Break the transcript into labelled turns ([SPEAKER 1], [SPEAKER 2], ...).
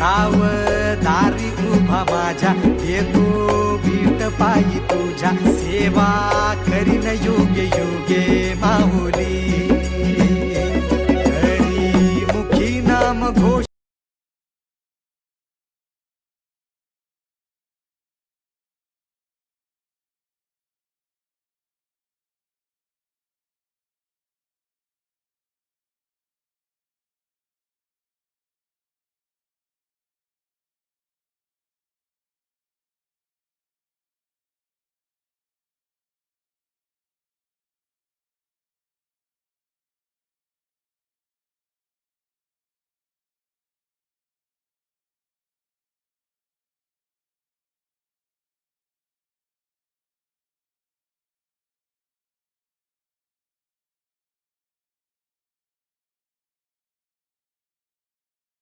[SPEAKER 1] सावदारी उभा माझ्या येतो बीट पायी तुझ्या सेवा करीन योगे योगे माहुली। मुखी नाम घोष